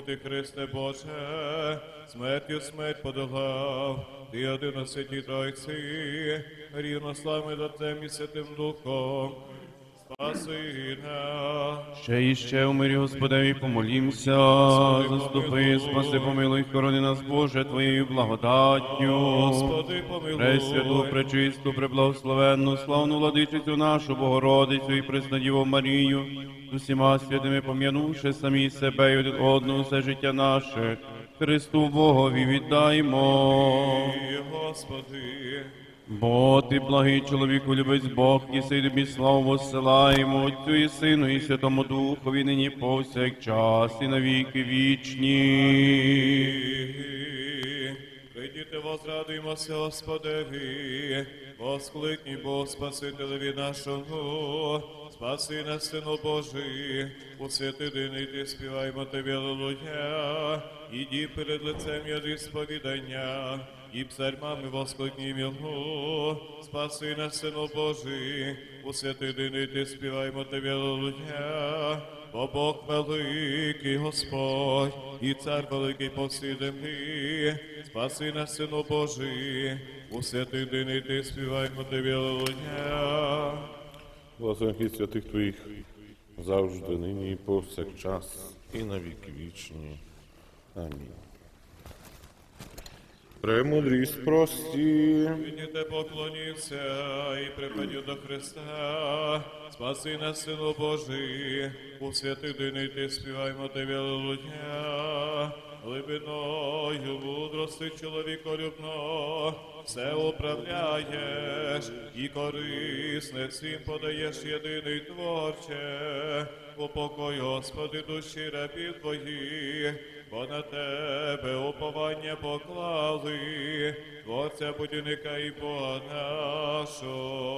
Ти Христе Боже, смертю смерть подолав, ти один святій Тройці, рівнославний до Отцем і Святим Духом, спаси нас. Ще і ще у мирі Господеві помолімся, заступи, спаси, помилуй, хорони нас, Боже, Твоєю благодаттю. Господи, помилуй. Пресвяту, пречисту, преблагословенну, славну владичицю нашу Богородицю і Преснодіву Марію, усіма святими пом'янувши самі себе і один одного все життя наше, Христу Богові віддаймо. Господи, Бо ти благий чоловіку, любець Бог, і сей тобі славу воссилаємо Отцю і Сину, і Святому Духові, нині повсякчас, і навіки вічні. Прийдіте, возрадуймося, Господеві, воскликні Бог Спасителеві нашого, спаси нас, Сину Божий, у святий день ти співаємо Тебе, Аллилуйя, іди перед лицем яди сповідання, і псальмами воскликнім Його, спаси нас, Сину Божий, у святи дини ти співаємо Тебе, Аллилуйя, Бо Бог великий Господь, і цар великий по всій землі, спаси нас, Сину Божий, у святий ти співаємо Тобі Аллилуйя. Благословен хід святих Твоїх завжди, нині і повсякчас, і на віки вічні. Амінь. Премудрість прості, Відніте поклоніться і припадю до Христа, спаси нас, Сину Божий, у святий день ти співаймо тебе, Аллилуйя. Глибиною мудрости чоловіколюбно, все управляєш і корисне всім подаєш єдиний творче, упокой, Господи, душі рабів твоїх, бо на тебе уповання поклали, Творця будівника і Бога нашого.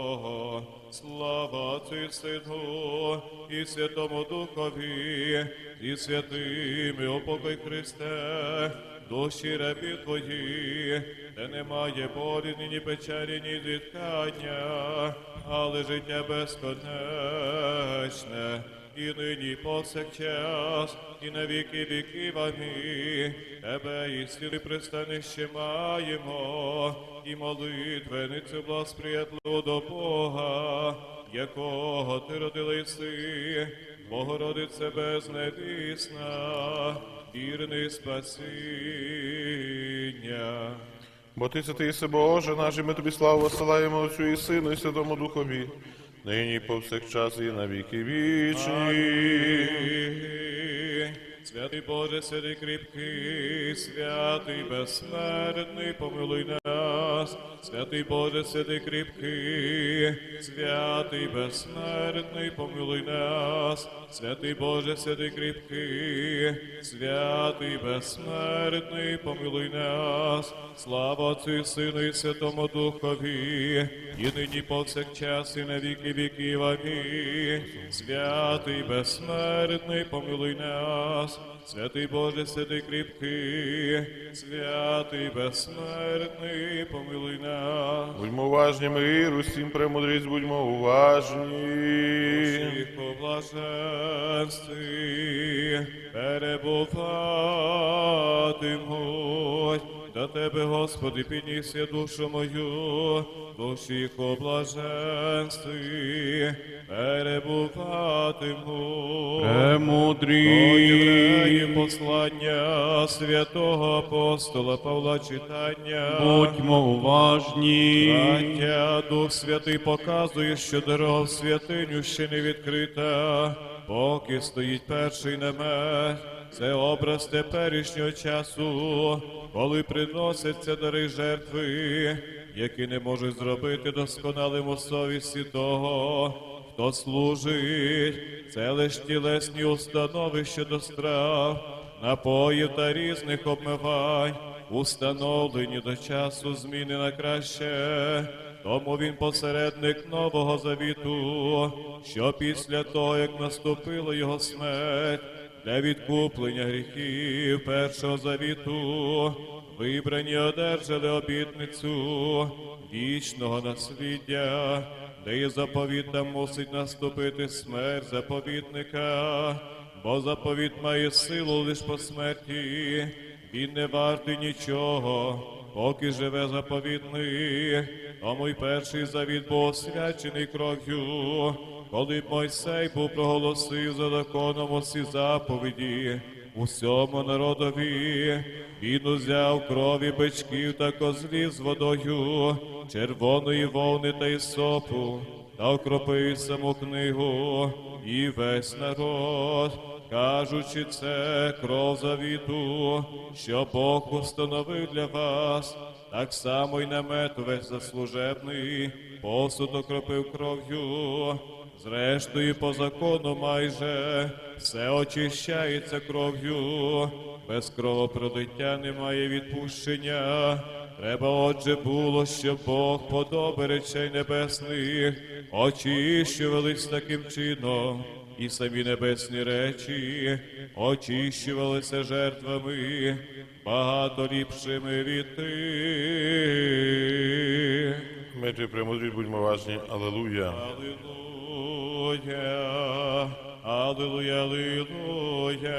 Слава Отцю і Сину і Святому Духові, і святими опокой Христе, душі репі твої, де немає болі, ні печері, ні зіткання, але життя безконечне, і нині повсякчас, і на віки віків амінь. Тебе і сили пристанище маємо, і молитвеницю благосприятливу до Бога, якого ти родила єси, Богородице безневісна, вірний спасіння. бо Ти святий си Боже наш, і ми тобі славу посилаємо Отцю і Сину, і Святому Духові, нині повсякчас, і на віки вічні. Святий Боже, святий кріпкий, святий безсмертний, помилуй нас. Святий Боже, святий кріпкий, святий безсмертний, помилуй нас. Святий Боже, святий кріпкий, святий безсмертний, помилуй нас. Слава Отцю Сину і Святому Духові, і нині повсякчас, і на віки віків. Амінь. Святий безсмертний, помилуй нас. Святий Боже, святий кріпкий, святий безсмертний, помилуй нас. Будьмо уважні, мир, усім премудрість, будьмо уважні. Усіх поблаженстві перебуватимуть. До Тебе, Господи, підніс я душу мою, всіх по блаженстві перебуватимуть. Премудрій. Послання святого апостола Павла читання. Будьмо уважні. Браття, Дух Святий показує, що дорога в святиню ще не відкрита, поки стоїть перший намет. Це образ теперішнього часу, коли приносяться дари жертви, які не можуть зробити досконалим у совісті того, хто служить. Це лиш тілесні установи щодо страв, напоїв та різних обмивань, установлені до часу зміни на краще. Тому він посередник нового завіту, що після того, як наступила його смерть, для відкуплення гріхів першого завіту, вибрані одержали обітницю вічного насліддя, де є заповіта мусить наступити смерть заповітника, бо заповіт має силу лиш по смерті, він не вартий нічого, поки живе заповітний. Тому й перший завіт був освячений кров'ю, коли б Мойсей був проголосив за законом усі заповіді. Усьому народові він узяв крові бичків та козлів з водою, червоної вовни та ісопу, та окропив саму книгу і весь народ, кажучи це кров завіту, що Бог установив для вас, так само й намет весь заслужебний, посуд окропив кров'ю. Зрештою, по закону майже все очищається кров'ю, без кровопролиття немає відпущення. Треба, отже, було, щоб Бог подоби речей небесних очищувались таким чином, і самі небесні речі очищувалися жертвами багато ліпшими від тих. Митри премудрі, будьмо важні. Алелуя. Аллилуйя, Аллилуйя, Аллилуйя.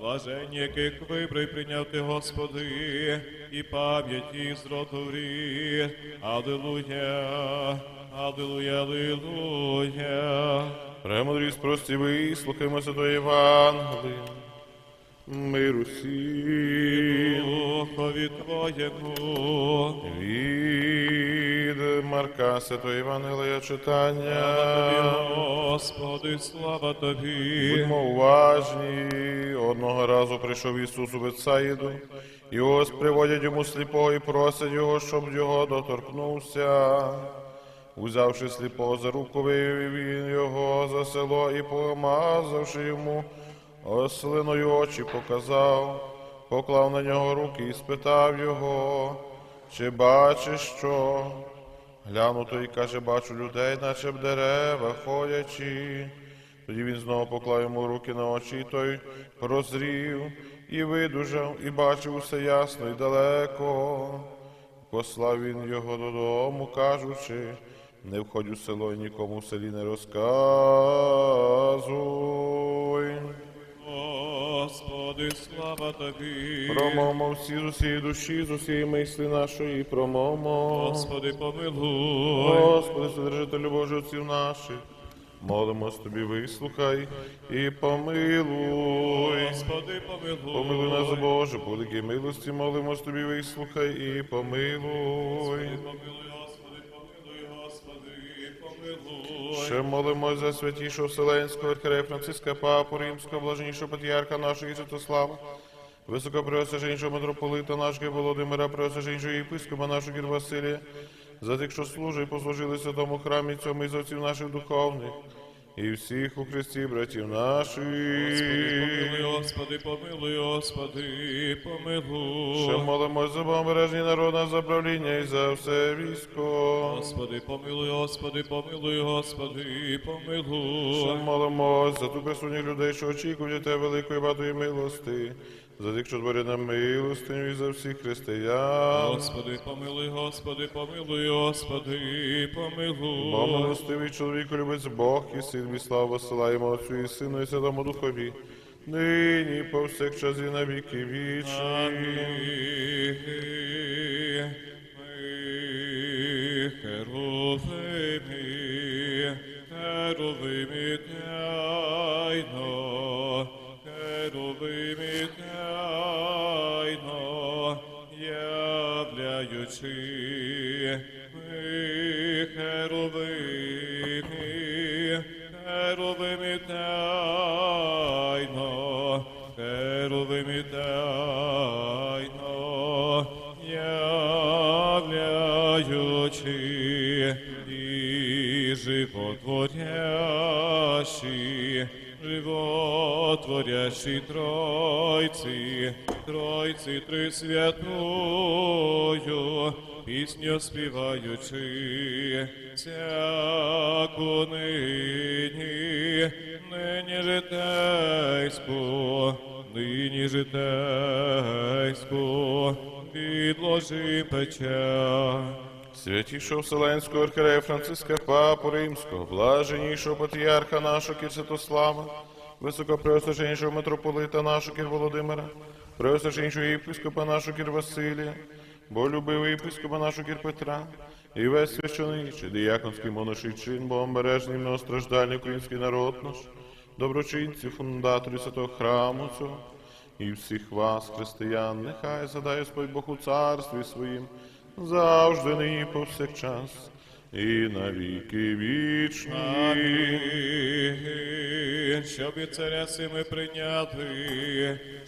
Блаженні, яких вибрав і прийняв ти, Господи, і пам'яті з роду в рід. Аллилуйя, Аллилуйя, Аллилуйя. Премудрі, спрості ви, слухаймося до Євангелія. Миру всім. Духові Твоєму. Від Марка Святого Євангелія читання. Господи, слава Тобі. Будьмо уважні. Одного разу прийшов Ісус у Вецаїду, і ось приводять йому сліпого і просять його, щоб його доторкнувся. Узявши сліпого за руку, вивів він його за село і помазавши йому ослиною очі, показав, поклав на нього руки і спитав його, чи бачиш що? Глянув той і каже, бачу людей, наче б дерева ходячи. Тоді він знову поклав йому руки на очі, і той прозрів і видужав, і бачив усе ясно і далеко. Послав він його додому, кажучи, не входь у село і нікому в селі не розказуй. Господи, слава Тобі. Промовмо всі з усієї душі, з усієї мислі нашої, промовмо. Господи, помилуй. Господи, Содержителю Божий отців наших, молимось тобі, вислухай і помилуй. Господи, помилуй. Помилуй нас, Боже, по великій милості, молимось тобі, вислухай і помилуй. Помилуй, Ще молимось за святішого Вселенського архірея Франциска Папу Римського, блаженнішого патріарха нашого Святослава, високопреосвященнішого митрополита нашого Володимира, преосвященнішого єпископа нашого Гір Василія, за тих, що служать і послужили святому храмі цьому і за наших духовних, і всіх у Христі, братів наших. Господи, Помилуй, Господи, помилуй, Господи, Ще помилуй. молимось за бомбережні народа, за правління і за все військо. Господи, помилуй, Господи, помилуй, Господи, Ще помилуй. молимось за ту присутніх людей, що очікують те Тебе великої багатої милости, за тих, що творять нам милостиню і за всіх християн. Господи, помилуй, Господи, помилуй, Господи, Бо помилуй. милостивий чоловіку любець Бог і син і славу посилаємо Отцю і Сину і Святому Духові, нині повсякчас і на віки вічні. Херовими, херовими тайно, херовими тайно, являючи ми херовими, херовими тайно, херовими тайно, являючи і животворящі, животворящі Тройці, Тройці Трисвятую, пісню співаючи, всяку нині, нині житейську, нині житейську, відложи печаль. Святішого Вселенського архірея Франциска Папу Римського, блаженнішого патріарха нашого Кір Святослава, високопреосвященнішого митрополита нашого Кір Володимира, преосвященнішого єпископа нашого Кір Василія, болюбивого єпископа нашого Кірпетра, і весь священичий, діяконський монаший чин, богомережний многостраждальний український народ наш, доброчинці, фундаторі святого храму цього, і всіх вас, християн, нехай задає Господь Бог у царстві своїм, завжди нині повсякчас, і на віки вічні. Амінь. Щоб і царя сими прийняти,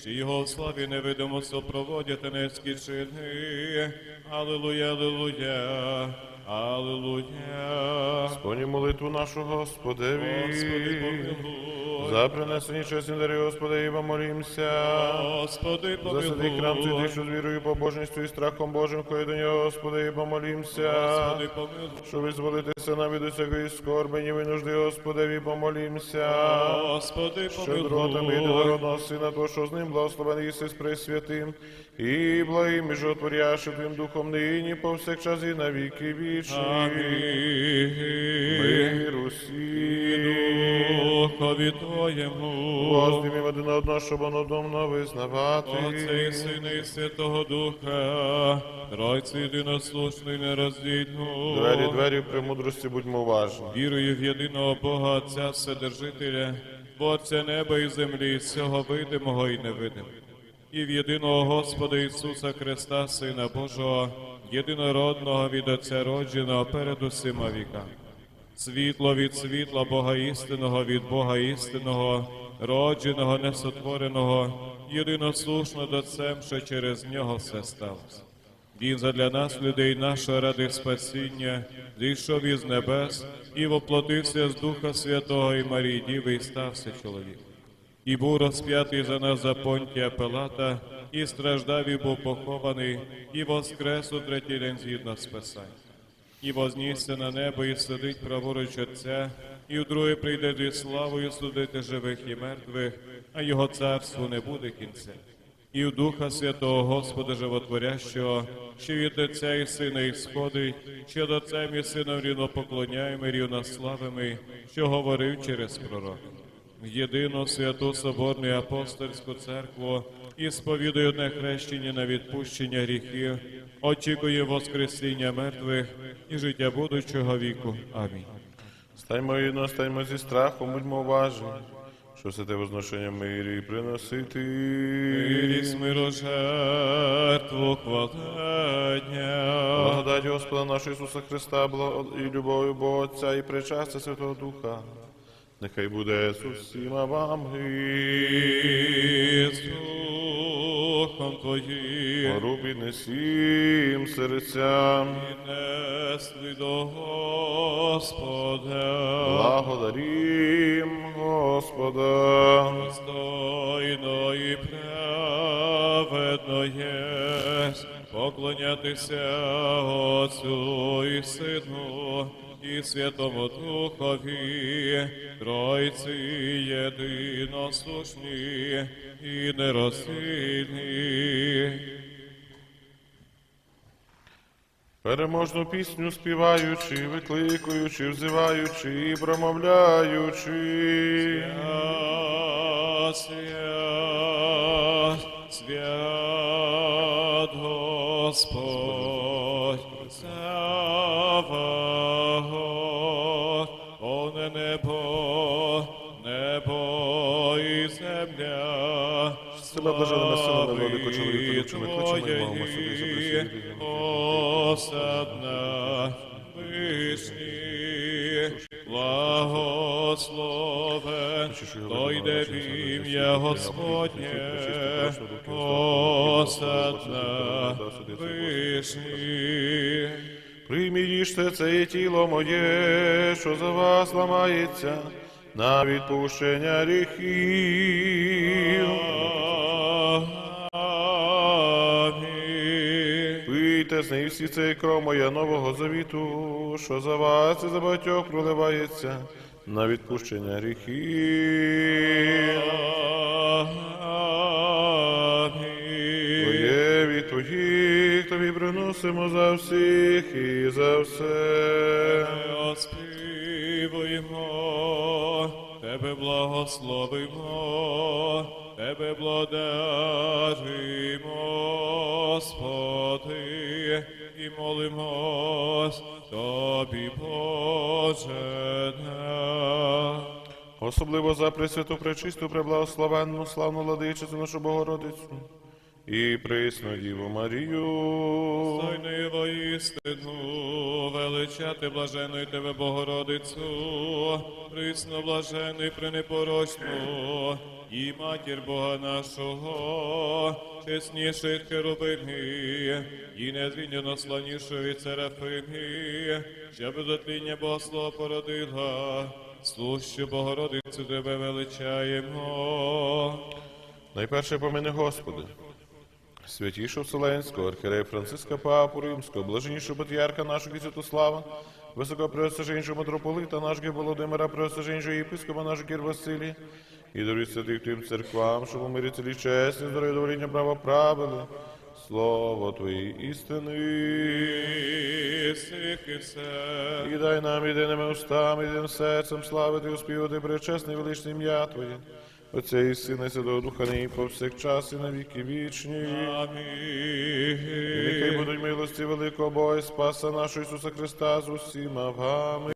що його в славі невидимо супроводять низькі чини. Аллилуйя, аллилуйя, аллилуйя. Поні молитву нашу Господеві. Господи, помилуй. За принесені чесні дари, Господи, і молімся. Господи, За святий храм помилуй. святий, що з вірою, побожністю і страхом Божим, кої до нього, Господи, і помолімся. Господи, помилуй. Що визволитися нам від усякої скорби, ні нужди, Господеві, помолімся. Господи, Щедротами помилуй. єдинородного Сина, Твого, що з ним благословений єси з пресвятим, і благим і животворящим Твоїм Духом нині, повсякчас і на віки вічні. Амінь. Мир усім. Духові Твоєму. Воздимів один одного, щоб воно домно визнавати. Отця і Сина і Святого Духа, Тройці єдинослушний нероздільну. Двері, двері, при мудрості будьмо уважні. Вірую в єдиного Бога Отця Вседержителя, Творця неба і землі, всього видимого і невидимого. І в єдиного Господа Ісуса Христа, Сина Божого, єдинородного від Отця родженого перед усіма віками. Світло від світла Бога істинного від Бога істинного, родженого, несотвореного, єдинослушно до Отцем, що через нього все сталося. Він задля нас, людей нашого, ради спасіння, зійшов із небес і воплотився з Духа Святого і Марії Діви, і стався чоловіком. І був розп'ятий за нас за понтія Пилата, і страждав, і був похований, і воскрес у третій день згідно з Писанням. І вознісся на небо, і сидить праворуч Отця, і вдруге прийде зі славою судити живих і мертвих, а його царству не буде кінця. І в Духа Святого Господа Животворящого, що від Отця і Сина і сходить, що до Отцем і Сином рівно поклоняємо і рівнославими, що говорив через пророка. Єдину святу соборну і апостольську церкву і сповідує одне хрещення на відпущення гріхів, очікує Воскресіння мертвих і життя будучого віку. Амінь. Стаймо єдно, стаймо зі страхом, будьмо уважні. Що все те возношення мирі приносити. Мирість миру жертву хвалення. Благодать Господа нашого Ісуса Христа, благо- і любов'ю Бога Отця і причастя Святого Духа. Нехай буде з вам І Духом Твоїм. Гору піднесім серцям, Несли до Господа, благодарім Господа. достойно і праведно єсть поклонятися Отцю і Сину і Святому Духові, Тройці єдинослушні і нероздільні. Переможну пісню співаючи, викликуючи, взиваючи і промовляючи. Свят, свят Господь, Себе блаженними силами велико чоловіку любчими кличемо і собі за Твоєї осадна благословен, то йде в ім'я Господнє, осадна вишні. Приймі їжте це тіло моє, що за вас ламається на відпущення гріхів. З всі цей кров моя нового завіту, що за вас і за багатьох проливається на відпущення гріхів. Амінь. Твоє від твоїх тобі приносимо за всіх і за все. Оспівуємо Тебе, благословимо, Тебе благодаримо, Господи, молимось Тобі, Боже. наш. Особливо за Пресвяту, Пречисту, Преблагословенну, славну владичицю нашу Богородицю і присну Діву Марію. Достойний воістину, величати блаженої тебе, Богородицю, присно блажений пренепорочну, і матір Бога нашого, чесніших херовимі, і незвільнено славнішої від Серафимі, що без отління Богослова породила, слущу Богородицю тебе величаємо. Найперше помини Господи. Святішого Вселенського, архірея Франциска Папу Римського, блаженнішого патріарха нашого і Святослава, високопреосвященнішого митрополита нашого Володимира, преосвященнішого єпископа нашого Кір Василія, і дорі святих тим церквам, щоб у мирі цілі чесні, здоров'я довоління права правили. Слово Твої істини. Сихи все. І дай нам єдиними устами, єдиним серцем славити і успівати пречесне і величне ім'я Твоє. Отця і Сина, і Святого Духа, нині повсякчас і на віки вічні. І Нехай будуть милості великого Бога і Спаса нашого Ісуса Христа з усіма вами.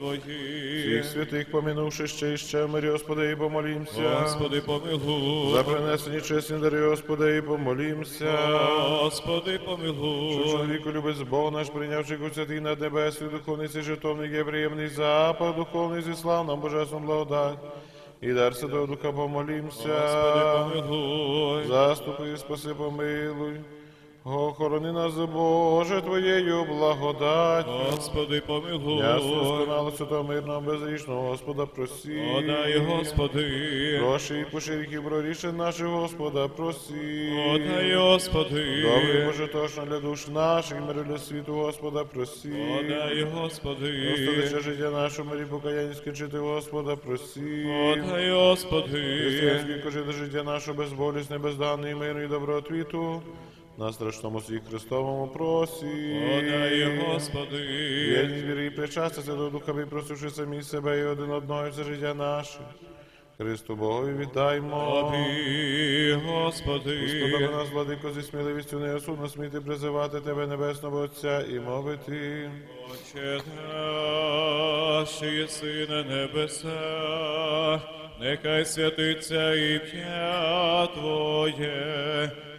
З Всіх святих, помінувши ще і ще мирі, Господи, і помолімся. Господи, помилуй. За принесені чесні дари, Господи, і помолімся. Господи, Що помилуй. чоловіку любить Бог наш, прийнявши у святий на небесний, духовний цей жертовник є приємний запах, духовний зі слав нам божественну благодать. І дар Святого Духа помолімся. Господи, помилуй. Заступи, спаси, помилуй. Охорони нас, Боже, Твоєю благодаттю. Господи, Я помилуй. досконало святого мирного безрічного Господа просі. Подай, Господи. Гроші і поширки прорішень наших Господа просі. Подай, Господи. Добрий Боже, точно для душ наших, миру для світу Господа просі. Подай, Господи. Господи, життя нашого мирі покаяння скінчити Господа просі. Подай, Господи. Християнський кожи життя нашого безболісне, безданне і миру і добротвіту. На страшному свій Христовому просі. Подай, Господи. Єдність віри і причастя Святого Духа, випросивши самі себе і один одного і все життя наше. Христу Богові віддаймо. Тобі, Господи. Господи, нас, владико, зі сміливістю неосудно сміти призивати Тебе, Небесного Отця, і мовити. Отче наш, що єси на небесах, нехай святиться ім'я Твоє,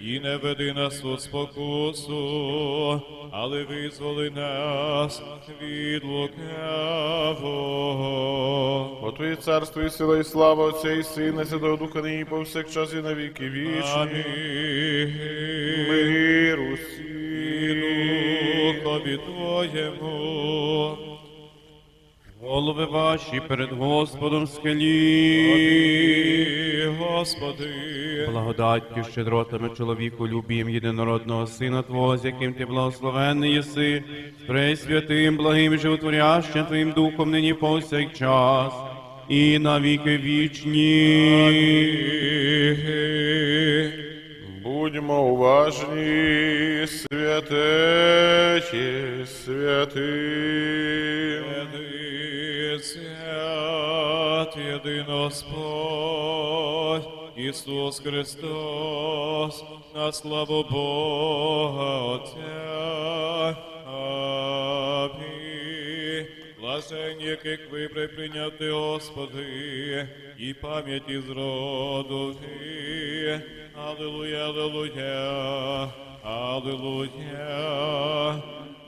і не веди нас у спокусу, але визволи нас від лукавого. Бо Твоє царство і сила, і слава Отця і Сина, Святого Духа, нині повсякчас і на віки вічні. Амінь. Мир І. Духові Твоєму. Голови ваші перед Господом. Тобі, Господи. Благодаттю, щедротами чоловіку любім єдинородного Сина Твого, з яким ти благословенний єси, пресвятим, благим, животворящим Твоїм Духом нині повсякчас і на віки вічні. Будьмо уважні, святеті, святим. Свят, єдин Ісус Христос, на славу Бога Отця. Амінь. Блажень, яких вибрай прийняти, Господи, і пам'яті з роду. Твій. Аллилуйя, аллилуйя, аллилуйя.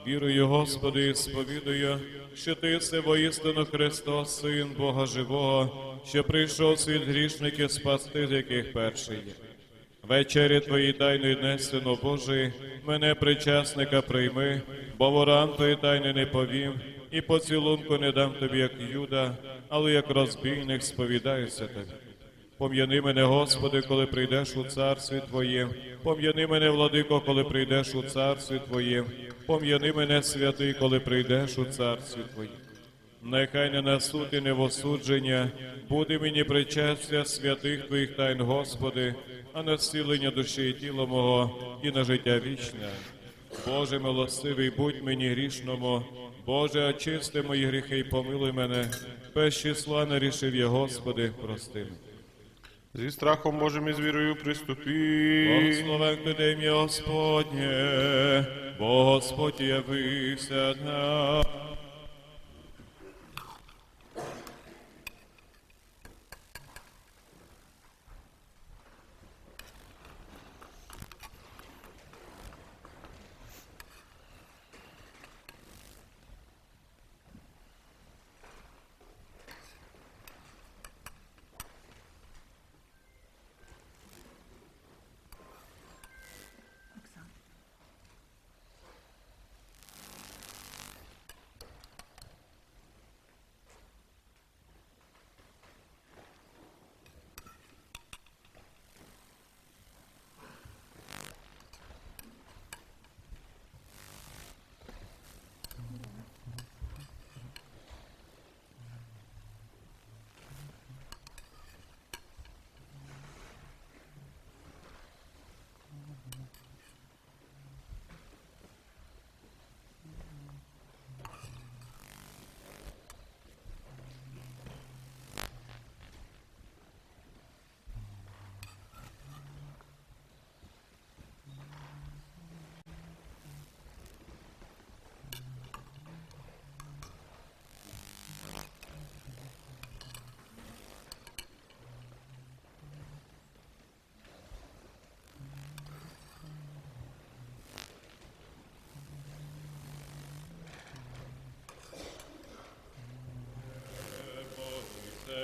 Вірую, Господи, сповідую, що Ти це воістину Христос, Син Бога Живого, що прийшов світ грішників спасти, з яких перший. Вечері Твої тайної несено Божий, мене причасника прийми, бо ворам Твої тайни не повім, і поцілунку не дам тобі, як Юда, але як розбійник сповідаюся тобі. Пом'яни мене, Господи, коли прийдеш у царстві Твоє. Пом'яни мене, владико, коли прийдеш у царстві Твоє. Пом'яни мене, святий, коли прийдеш у царстві Твоє. Нехай не на суд і не в осудження буде мені причастя святих Твоїх тайн, Господи, а на зцілення душі і тіла мого, і на життя вічне. Боже милостивий, будь мені грішному, Боже, очисти мої гріхи і помилуй мене. Без числа не рішив я, Господи, прости. мене. Зі страхом можем і з вірою приступи. Ти ім'я Господнє, бо Господь явився нам.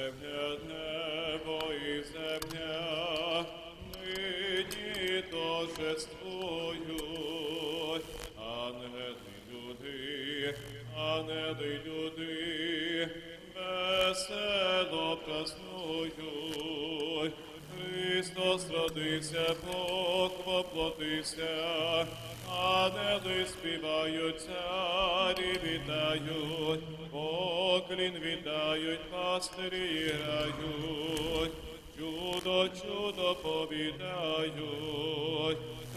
Земля, небо і земля, нині торжествують. Ангели люди, ангели люди, весело празнують. Христос родився, Бог воплотився, ангели співають, царі вітають, поклін віддають, пастирі грають, чудо, чудо повідають.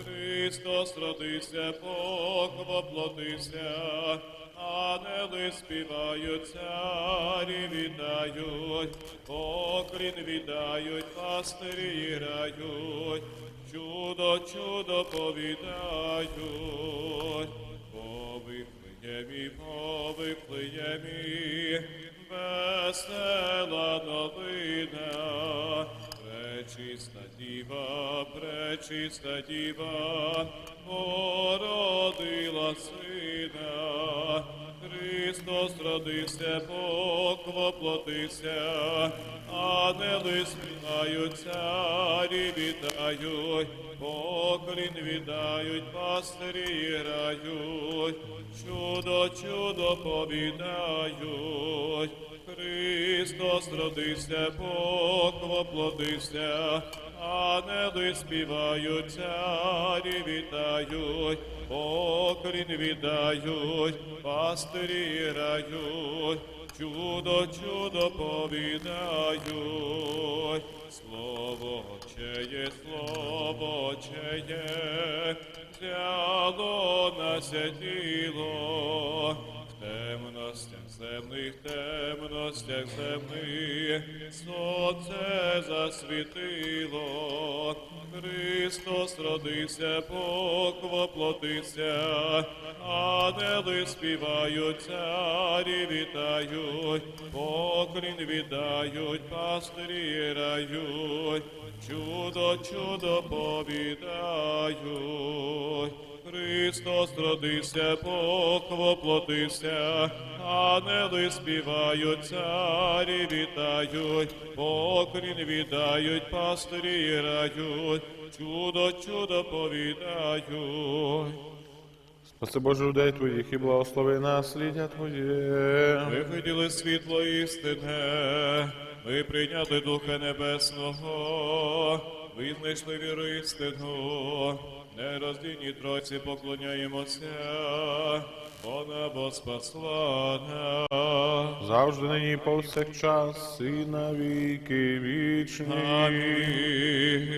Христос родився, Бог воплотився, ангели співають, царі вітають, поклін віддають, пастирі грають, чудо, чудо повідають. Повиплеємі, повиплеємі, весела новина, пречиста діва, пречиста діва, породила сина, Христос родився, воплотився, ангели співають, царі вітають, поклін віддають, пастирі грають, чудо, чудо повідають. Христос родився, Бог воплотився, ангели співають, царі вітають, поклін віддають, пастирі грають, чудо, чудо повідають. Слово чеє, слово чеє, взяло на сятіло, в темностях земних, темностях земних, сонце засвітило, Христос родився, воплотився, ангели співають, царі вітають, поклін віддають, пастирі грають, чудо, чудо повідають. Христос родився, Бог воплотився, ангели співають, царі вітають, поклін віддають, пастирі грають, чудо, чудо повідають. Спаси Боже людей Твоїх і благослови насліддя Твоє. Ми виділи світло істине, ми прийняли Духа Небесного, ми знайшли віру істину, нероздільній Тройці поклоняємося, вона бо спасла нас. Завжди нині повсякчас і на віки вічні. Амінь.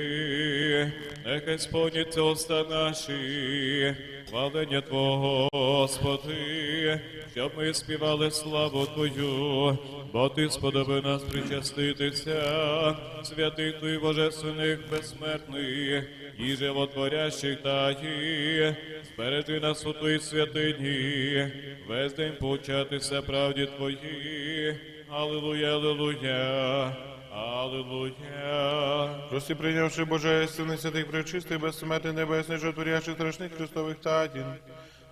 Нехай сповняться уста наші, хвалення Твого, Господи, щоб ми співали славу Твою, бо Ти сподобив нас причаститися, святих Твій Божественних безсмертних і животворящих таї, збережи нас у Твоїй святині, весь день повчатися правді Твої. Аллилуйя, аллилуйя. Аллилуйя. Прости, прийнявши Божественний святих пречистий, безсмертний небесний, жотворящий страшних Христових татін.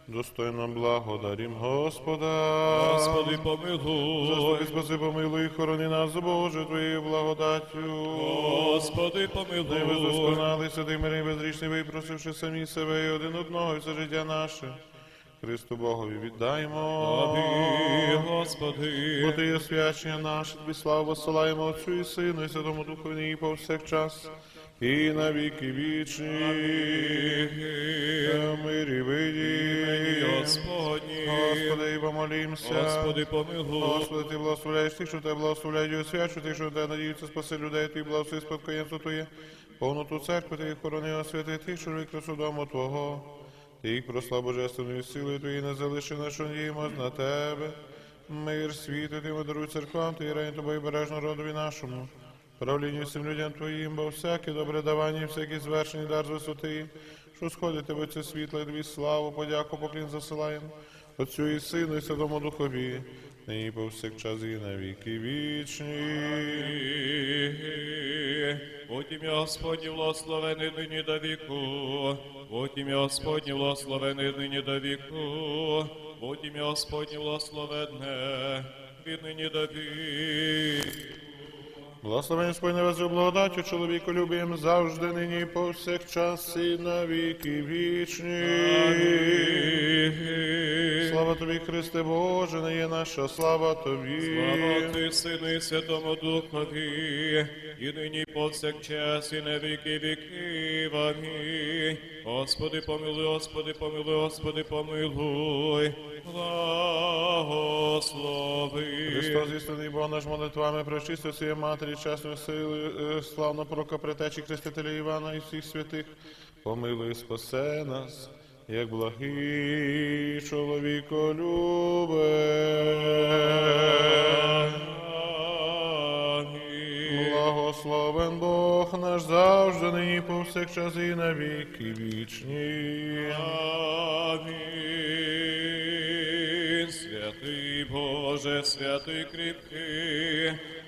Достойно благодарім Господа. Господи, помилуй. Господи, спаси, помилуй, хорони нас, Боже, Твоєю благодаттю. Господи, помилуй. бездосконалий, святий мирний, безрічний, випросивши самі себе і один одного, і все життя наше. Христу Богові віддаймо. Тобі, Бо Ти є свячення наше, тобі славу посилаємо Отцю і Сину, і Святому Духові і повсякчас, і на віки вічні. Мирі виді. Господні. Господи, і помолімся. Господи, помилуй. Господи, ти благословляєш тих, що тебе благословляють і освячують, тих, що тебе надіються спаси людей, ти благослови спадкоємство Твоє, повноту церкви, ти їх хорони освяти, тих, що викрасу дому Твого. Ти просла Божественної силою Твоєю, не залиши нашу надіємось на Тебе. Мир світу, ти даруй церквам, ти район тобою бережно родові нашому. Правлінню всім людям Твоїм, бо всяке добре давання, і всякі звершені дар з висоти, що сходить тебе це світло, і тобі славу, подяку, поклін засилаємо. Отцю і Сину, і Святому Духові, нині повсякчас і на віки вічні. Будь ім'я Господні благословений нині до віку. Будь ім'я Господні благословений нині до віку. Будь ім'я Господні благословенне від нині до віку. Благословення Господь небесну благодаттю, чоловіку любим завжди, нині повсякчас і на віки вічні. Слава тобі, Христе Боже, не є наша слава тобі. Слава Отцю, Сину і Святому Духові, і нині повсякчас, і на віки віків. Амінь. Господи, помилуй, Господи, помилуй, Господи, помилуй. Благослови. Христос, істинний Бог наш молитвами, прочисти своєї матері, чесної сили, е, славно пророка претечі Хрестителя Івана і всіх святих, помилуй, спасе нас, як благий чоловіколюбе. Амінь. Благословен Бог наш завжди, нині повсякчас і на віки вічні. Амінь. Святий Боже, святий кріпкий,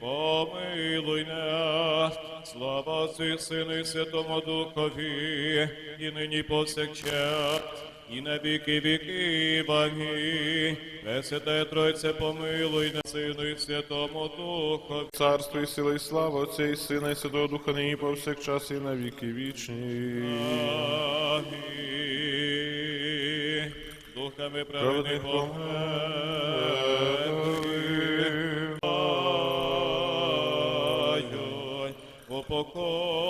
помилуй нас, слава Отцю Сину і Святому Духові, і нині повсякчас, і на віки віків. Амінь. Пресвятая Тройце, помилуй на Сину і Святому Духові. Царство і сила і слава Отця і Сина і Святого Духа нині повсякчас і на віки вічні. Амінь. Духами праведних помилуй. Oh.